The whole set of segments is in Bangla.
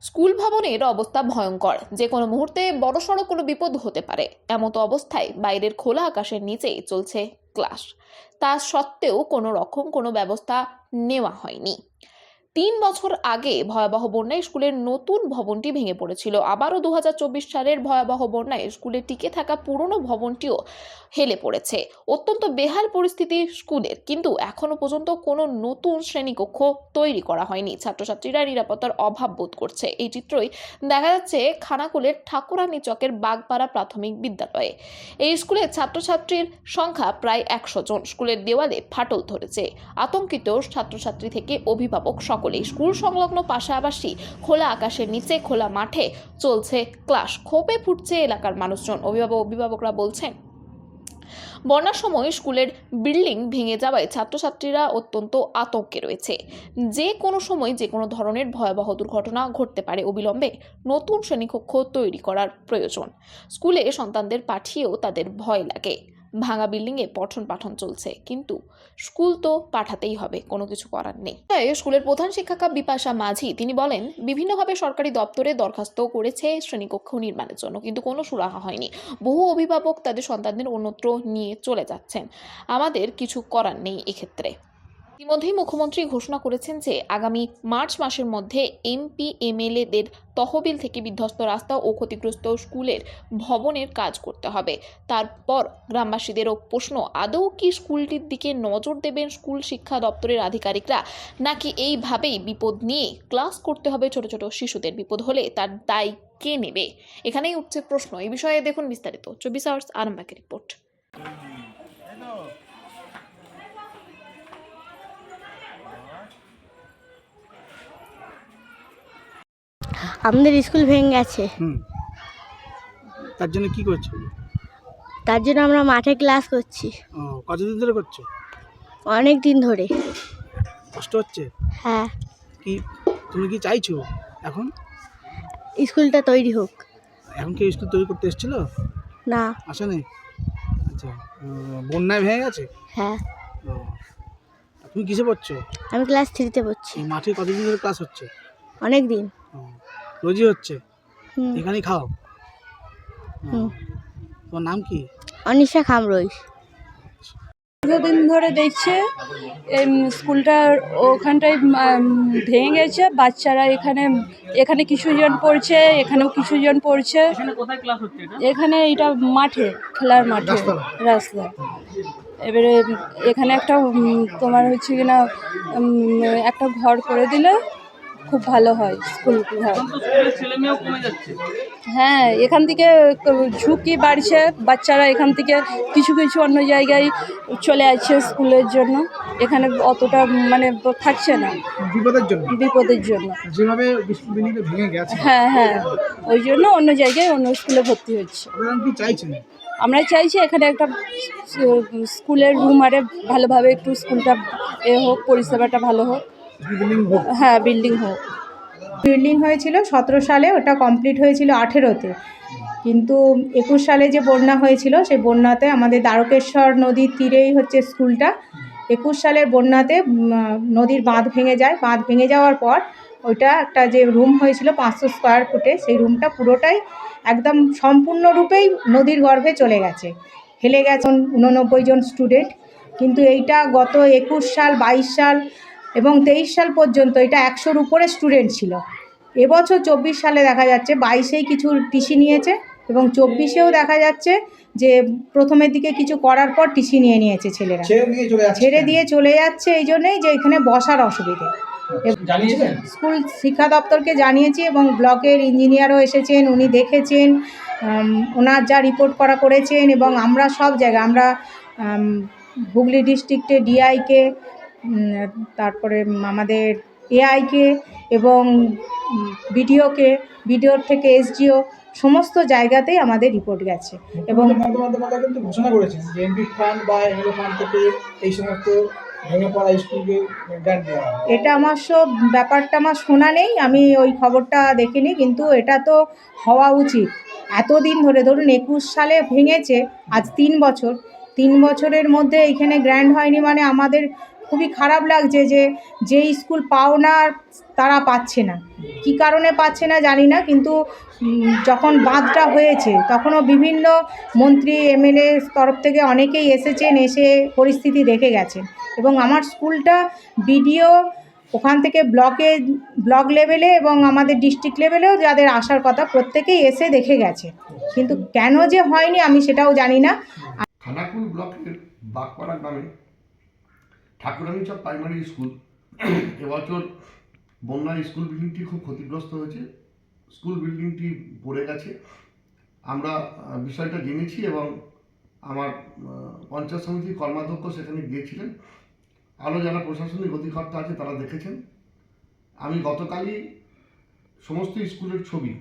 স্কুল ভবনের অবস্থা ভয়ঙ্কর। যে কোনো মুহূর্তে বড়সড় কোনো বিপদ হতে পারে। এমতো অবস্থায় বাইরের খোলা আকাশের নিচেই চলছে ক্লাস। তা সত্ত্বেও কোনো রকম কোনো ব্যবস্থা নেওয়া হয়নি। তিন বছর আগে ভয়াবহ বন্যায় স্কুলের নতুন ভবনটি ভেঙে পড়েছিল। আবারও দু হাজার চব্বিশ সালের ভয়াবহ বন্যায় স্কুলে টিকে থাকা পুরনো ভবনটিও হেলে পড়েছে। অত্যন্ত বেহাল পরিস্থিতি স্কুলের, কিন্তু এখনও পর্যন্ত কোনো নতুন শ্রেণীকক্ষ তৈরি করা হয়নি। ছাত্রছাত্রীরা নিরাপত্তার অভাব বোধ করছে। এই চিত্রই দেখা যাচ্ছে খানাকুলের ঠাকুরানী চকের বাগপাড়া প্রাথমিক বিদ্যালয়ে। এই স্কুলের ছাত্রছাত্রীর সংখ্যা প্রায় একশো জন। স্কুলের দেওয়ালে ফাটল ধরেছে। আতঙ্কিত ছাত্রছাত্রী থেকে অভিভাবক সকলেই স্কুল সংলগ্ন পাশাপাশি খোলা আকাশের নিচে, খোলা মাঠে চলছে ক্লাস। ক্ষোভে ফুটছে এলাকার মানুষজন। অভিভাবক অভিভাবকরা বলছেন, বন্যার সময় স্কুলের বিল্ডিং ভেঙে যাওয়ায় ছাত্রছাত্রীরা অত্যন্ত আতঙ্কে রয়েছে। যে কোনো সময় যে কোনো ধরনের ভয়াবহ দুর্ঘটনা ঘটতে পারে অবিলম্বে নতুন শ্রেণীকক্ষ তৈরি করার প্রয়োজন। স্কুলে সন্তানদের পাঠিয়েও তাদের ভয় লাগে। ভাঙা বিল্ডিংয়ে পঠন পাঠন চলছে। কিন্তু স্কুল তো পাঠাতেই হবে, কোনো কিছু করার নেই। তাই স্কুলের প্রধান শিক্ষিকা বিপাশা মাঝি, তিনি বলেন, বিভিন্নভাবে সরকারি দপ্তরে দরখাস্ত করেছে শ্রেণীকক্ষ নির্মাণের জন্য, কিন্তু কোনো সুরাহা হয়নি। বহু অভিভাবক তাদের সন্তানদের অন্যত্র নিয়ে চলে যাচ্ছেন। আমাদের কিছু করার নেই এক্ষেত্রে। ইতিমধ্যেই মুখ্যমন্ত্রী ঘোষণা করেছেন যে আগামী মার্চ মাসের মধ্যে এমপি এমএলএদের তহবিল থেকে বিধ্বস্ত রাস্তা ও ক্ষতিগ্রস্ত স্কুলের ভবনের কাজ করতে হবে। তারপর গ্রামবাসীদেরও প্রশ্ন, আদৌ কি স্কুলটির দিকে নজর দেবেন স্কুল শিক্ষা দপ্তরের আধিকারিকরা? নাকি এইভাবেই বিপদ নিয়ে ক্লাস করতে হবে ছোট ছোট শিশুদের? বিপদ হলে তার দায় কে নেবে? এখানেই উঠছে প্রশ্ন। এই বিষয়ে দেখুন বিস্তারিত। চব্বিশ আওয়ার্স আরামবাগের রিপোর্ট। আমাদের স্কুল ভেঙে গেছে। হুম। তার জন্য কি করছ? তার জন্য আমরা মাঠে ক্লাস করছি। ও কতদিন ধরে করছ? অনেক দিন ধরে। কষ্ট হচ্ছে? হ্যাঁ। কি তুমি কি চাইছো এখন? স্কুলটা তৈরি হোক। এখন কি স্কুল তৈরি করতে এসেছিল? না। আসেনি? আচ্ছা উম, বন্যায় ভেঙে গেছে? হ্যাঁ। ও তুমি কিসে পড়ছো? আমি ক্লাস থ্রিতে পড়ছি। এই মাঠে কতদিন ধরে ক্লাস হচ্ছে? অনেক দিন। রোজই হচ্ছে? এখানেই খাও? হুম। তোমার নাম কি? অনিশা খামরইস দীর্ঘদিন ধরে দেখছে এই স্কুলটা ওখানটায় ভেঙে গেছে বাচ্চারা এখানে এখানে কিছুজন পড়ছে এখানেও কিছুজন পড়ছে। এখানে এটা? মাঠে খেলার মাঠে রাস্তা। এবারে এখানে একটা তোমার হচ্ছে কিনা একটা ঘর করে দিলে খুব ভালো হয় স্কুল হ্যাঁ এখান থেকে ঝুঁকি বাড়ছে বাচ্চারা এখান থেকে কিছু কিছু অন্য জায়গায় চলে আসছে স্কুলের জন্য। এখানে অতটা মানে থাকছে না। বিপদের জন্য? বিপদের জন্য। যেভাবে ভেঙে গেছে। হ্যাঁ হ্যাঁ। ওই জন্য অন্য জায়গায় অন্য স্কুলে ভর্তি হচ্ছে। কি চাইছেন? আমরা চাইছি এখানে একটা স্কুলের রুম আরে ভালোভাবে একটু স্কুলটা এ হোক পরিষেবাটা ভালো হোক। হ্যাঁ বিল্ডিং হোক। বিল্ডিং হয়েছিল সতেরো সালে, ওটা কমপ্লিট হয়েছিল আঠেরোতে। কিন্তু একুশ সালে যে বন্যা হয়েছিল সেই বন্যাতে আমাদের দ্বারকেশ্বর নদীর তীরেই হচ্ছে স্কুলটা। একুশ সালের বন্যাতে নদীর বাঁধ ভেঙে যায়। বাঁধ ভেঙে যাওয়ার পর ওইটা একটা যে রুম হয়েছিল, পাঁচশো স্কোয়ার ফুটে সেই রুমটা পুরোটাই একদম সম্পূর্ণরূপেই নদীর গর্ভে চলে গেছে। হেলে গেছেন উননব্বই জন স্টুডেন্ট কিন্তু এইটা গত একুশ সাল, বাইশ সাল এবং তেইশ সাল পর্যন্ত এটা একশোর উপরে স্টুডেন্ট ছিল। এবছর চব্বিশ সালে দেখা যাচ্ছে বাইশেই কিছু টিসি নিয়েছে এবং চব্বিশেও দেখা যাচ্ছে যে প্রথমের দিকে কিছু করার পর টিসি নিয়ে নিয়েছে ছেলেরা। ছেড়ে দিয়ে চলে যাচ্ছে এই জন্যেই যে এখানে বসার অসুবিধে। স্কুল শিক্ষা দপ্তরকে জানিয়েছি এবং ব্লকের ইঞ্জিনিয়ারও এসেছেন উনি দেখেছেন ওনার যা রিপোর্ট করা করেছেন এবং আমরা সব জায়গায় আমরা হুগলি ডিস্ট্রিক্টে ডিআইকে তারপরে আমাদের এআইকে এবং বিডিওকে বিডিওর থেকে এসডিও সমস্ত জায়গাতেই আমাদের রিপোর্ট গেছে। এবং কিন্তু ঘোষণা করেছেন যে এমপি ফান্ড বা এমএলএ ফান্ড থেকে এই সমস্ত এটা আমার সব ব্যাপারটা আমার শোনা নেই আমি ওই খবরটা দেখিনি কিন্তু এটা তো হওয়া উচিত। এতদিন ধরে ধরুন একুশ সালে ভেঙেছে আজ তিন বছর তিন বছরের মধ্যে এখানে গ্র্যান্ড হয়নি মানে আমাদের খুবই খারাপ লাগছে যে যে স্কুল পাও না, তারা পাচ্ছে না। কী কারণে পাচ্ছে না জানি না, কিন্তু যখন বাঁধটা হয়েছে, তখনও বিভিন্ন মন্ত্রী, এমএলএ তরফ থেকে অনেকেই এসেছেন, এসে পরিস্থিতি দেখে গেছেন। এবং আমার স্কুলটা বিডিও ওখান থেকে ব্লকে, ব্লক লেভেলে এবং আমাদের ডিস্ট্রিক্ট লেভেলেও যাদের আসার কথা, প্রত্যেকেই এসে দেখে গেছে। কিন্তু কেন যে হয়নি আমি সেটাও জানি না। খানাকুল ব্লকের গ্রামে ঠাকুরানী চক প্রাইমারি স্কুল এবছর বন্যায় স্কুল বিল্ডিংটি খুব ক্ষতিগ্রস্ত হয়েছে। স্কুল বিল্ডিংটি পড়ে গেছে। আমরা বিষয়টা জেনেছি এবং আমার পঞ্চায়েত সমিতির কর্মাধ্যক্ষ সেখানে গিয়েছিলেন। আরও যারা প্রশাসনিক অধিকর্তা আছে তারা দেখেছেন। আমি গতকালই সমস্ত স্কুলের ছবি,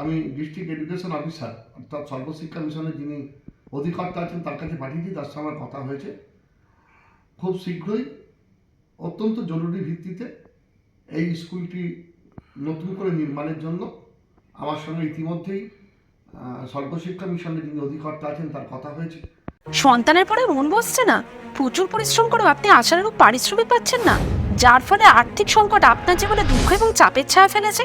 আমি ডিস্ট্রিক্ট এডুকেশন অফিসার অর্থাৎ সর্বশিক্ষা মিশনের যিনি অধিকর্তা আছেন তার কাছে পাঠিয়েছি, তার সঙ্গে আমার কথা হয়েছে। খুব শীঘ্রই অত্যন্ত জরুরি ভিত্তিতে এই স্কুলটি নতুন করে নির্মাণের জন্য আমার সঙ্গে ইতিমধ্যেই সর্বশিক্ষা মিশনের যিনি অধিকর্তা আছেন, তার কথা হয়েছে। সন্তানের পরে মন বসছে না? প্রচুর পরিশ্রম করেও আপনি আশানুরূপ পারিশ্রমিক পাচ্ছেন না? যার ফলে আর্থিক সংকট আপনার জীবনে দুঃখ এবং চাপের ছায়া ফেলেছে।